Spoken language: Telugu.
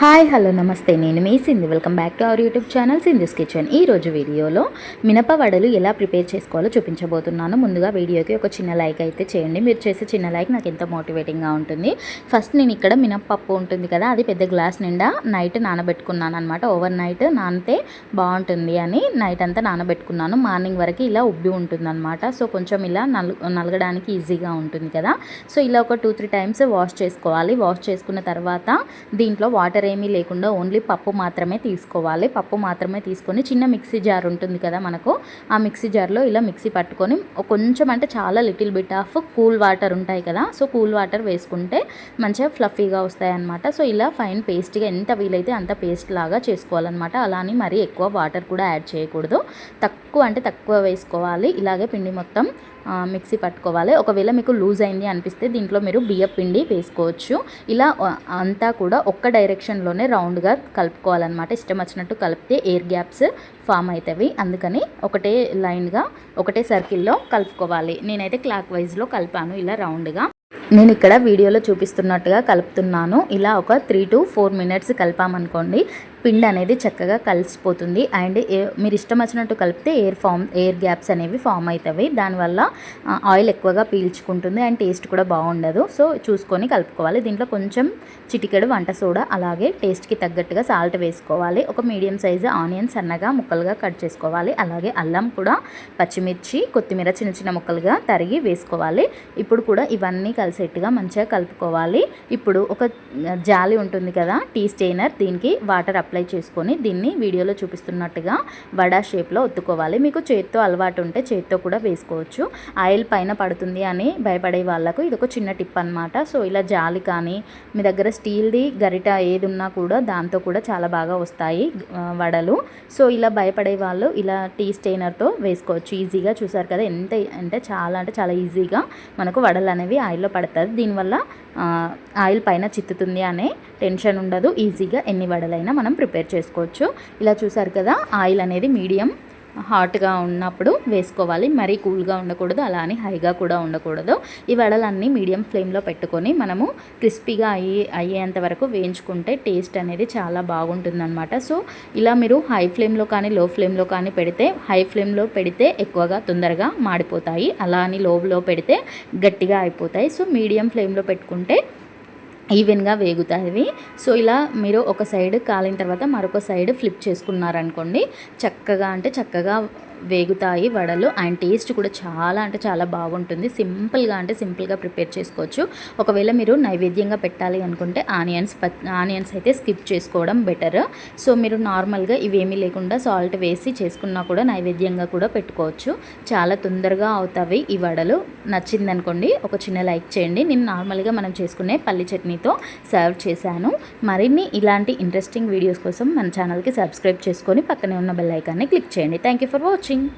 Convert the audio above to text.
హాయ్ హలో నమస్తే. నేను మీ Sindhu. Welcome back to our YouTube channel Sindhu's kitchen. ఈ రోజు వీడియోలో మినప వడలు ఎలా ప్రిపేర్ చేసుకోవాలో చూపించబోతున్నాను. ముందుగా వీడియోకి ఒక చిన్న లైక్ అయితే చేయండి. మీరు చేసే చిన్న లైక్ నాకు ఎంతో మోటివేటింగ్గా ఉంటుంది. ఫస్ట్ నేను ఇక్కడ మినప్పప్పు ఉంటుంది కదా అది పెద్ద గ్లాస్ నిండా నైట్ నానబెట్టుకున్నాను అనమాట ఓవర్ నైట్ నానితే బాగుంటుంది అని నైట్ అంతా నానబెట్టుకున్నాను. మార్నింగ్ వరకు ఇలా ఉబ్బి ఉంటుందన్నమాట. సో కొంచెం ఇలా నలు నలగడానికి ఈజీగా ఉంటుంది కదా. సో ఇలా ఒక టూ త్రీ టైమ్స్ వాష్ చేసుకోవాలి. వాష్ చేసుకున్న తర్వాత దీంట్లో వాటర్ ఏమీ లేకుండా ఓన్లీ పప్పు మాత్రమే తీసుకోవాలి. పప్పు మాత్రమే తీసుకొని చిన్న మిక్సీ జార్ ఉంటుంది కదా మనకు ఆ మిక్సీ జార్లో ఇలా మిక్సీ పట్టుకొని కొంచెం అంటే చాలా little bit of cool water ఉంటాయి కదా సో కూల్ వాటర్ వేసుకుంటే మంచిగా ఫ్లఫీగా వస్తాయి అనమాట సో ఇలా ఫైన్ పేస్ట్గా ఎంత వీలైతే అంత పేస్ట్ లాగా చేసుకోవాలన్నమాట. అలానే మరీ ఎక్కువ వాటర్ కూడా యాడ్ చేయకూడదు. తక్కువ అంటే తక్కువ వేసుకోవాలి. ఇలాగే పిండి మొత్తం మిక్సీ పట్టుకోవాలి. ఒకవేళ మీకు లూజ్ అయింది అనిపిస్తే దీంట్లో మీరు బియ్య పిండి వేసుకోవచ్చు. ఇలా అంతా కూడా ఒక్క డైరెక్షన్లోనే రౌండ్గా కలుపుకోవాలన్నమాట. ఇష్టం వచ్చినట్టు కలిపితే ఎయిర్ గ్యాప్స్ ఫామ్ అవుతాయి. అందుకని ఒకటే లైన్గా ఒకటే సర్కిల్లో కలుపుకోవాలి. నేనైతే క్లాక్ వైజ్లో కలిపాను ఇలా రౌండ్గా నేను ఇక్కడ వీడియోలో చూపిస్తున్నట్టుగా కలుపుతున్నాను. ఇలా ఒక త్రీ టు ఫోర్ మినిట్స్ కలిపామనుకోండి పిండి అనేది చక్కగా కలిసిపోతుంది. అండ్ ఏ- మీరు ఇష్టం వచ్చినట్టు కలిపితే ఎయిర్ ఫామ్ ఎయిర్ గ్యాప్స్ అనేవి ఫామ్ అవుతాయి. దానివల్ల ఆయిల్ ఎక్కువగా పీల్చుకుంటుంది అండ్ టేస్ట్ కూడా బాగుండదు. సో చూసుకొని కలుపుకోవాలి. దీంట్లో కొంచెం చిటికెడు వంట సోడా అలాగే టేస్ట్కి తగ్గట్టుగా సాల్ట్ వేసుకోవాలి. ఒక మీడియం సైజు ఆనియన్ సన్నగా ముక్కలుగా కట్ చేసుకోవాలి. అలాగే అల్లం కూడా పచ్చిమిర్చి కొత్తిమీర చిన్న చిన్న ముక్కలుగా తరిగి వేసుకోవాలి. ఇప్పుడు కూడా ఇవన్నీ కలిసేట్టుగా మంచిగా కలుపుకోవాలి. ఇప్పుడు ఒక జాలి ఉంటుంది కదా టీ స్టెయినర్. దీనికి వాటర్ అప్ అప్లై చేసుకొని దీన్ని వీడియోలో చూపిస్తున్నట్టుగా వడా షేప్లో ఒత్తుకోవాలి. మీకు చేత్తో అలవాటు ఉంటే చేత్తో కూడా వేసుకోవచ్చు. ఆయిల్ పైన పడుతుంది అని భయపడే వాళ్ళకు ఇది ఒక చిన్న టిప్ అనమాట సో ఇలా జాలి కానీ మీ దగ్గర స్టీల్ది గరిట ఏది ఉన్నా కూడా దాంతో కూడా చాలా బాగా వస్తాయి వడలు. సో ఇలా భయపడే వాళ్ళు ఇలా టీ స్టెయినర్తో వేసుకోవచ్చు. ఈజీగా చూసారు కదా ఎంత అంటే చాలా అంటే చాలా ఈజీగా మనకు వడలు అనేవి ఆయిల్లో పడుతుంది దీనివల్ల ఆయిల్ పైన చిత్తుతుంది అనే టెన్షన్ ఉండదు. ఈజీగా ఎన్ని వడలైనా మనం ప్రిపేర్ చేసుకోవచ్చు. ఇలా చూసారు కదా ఆయిల్ అనేది మీడియం హాట్గా ఉన్నప్పుడు వేసుకోవాలి. మరీ కూల్గా ఉండకూడదు అలా అని హైగా కూడా ఉండకూడదు. ఈ వడలన్నీ మీడియం ఫ్లేమ్లో పెట్టుకొని మనము క్రిస్పీగా అయ్యి అయ్యేంత వరకు వేయించుకుంటే టేస్ట్ అనేది చాలా బాగుంటుందన్నమాట. సో ఇలా మీరు హై ఫ్లేమ్లో కానీ లో ఫ్లేమ్లో కానీ పెడితే హై ఫ్లేమ్లో పెడితే ఎక్కువగా తొందరగా మాడిపోతాయి. అలా అని లోలో పెడితే గట్టిగా అయిపోతాయి. సో మీడియం ఫ్లేమ్లో పెట్టుకుంటే ఈవెన్గా వేగుతాయి. సో ఇలా మీరు ఒక సైడ్ కాలిన తర్వాత మరొక సైడ్ ఫ్లిప్ చేసుకున్నారనుకోండి చక్కగా అంటే చక్కగా వేగుతాయి వడలు అండ్ టేస్ట్ కూడా చాలా అంటే చాలా బాగుంటుంది. సింపుల్గా అంటే సింపుల్గా ప్రిపేర్ చేసుకోవచ్చు. ఒకవేళ మీరు నైవేద్యంగా పెట్టాలి అనుకుంటే ఆనియన్స్ ఆనియన్స్ అయితే స్కిప్ చేసుకోవడం బెటర్. సో మీరు నార్మల్గా ఇవేమీ లేకుండా సాల్ట్ వేసి చేసుకున్నా కూడా నైవేద్యంగా కూడా పెట్టుకోవచ్చు. చాలా తొందరగా అవుతాయి ఈ వడలు. నచ్చిందనుకోండి ఒక చిన్న లైక్ చేయండి. నేను నార్మల్గా మనం చేసుకునే పల్లి చట్నీతో సర్వ్ చేశాను. మరిన్ని ఇలాంటి ఇంట్రెస్టింగ్ వీడియోస్ కోసం మన ఛానల్కి సబ్స్క్రైబ్ చేసుకొని పక్కనే ఉన్న బెల్ ఐకాన్ని క్లిక్ చేయండి. Thank you for watching. sim.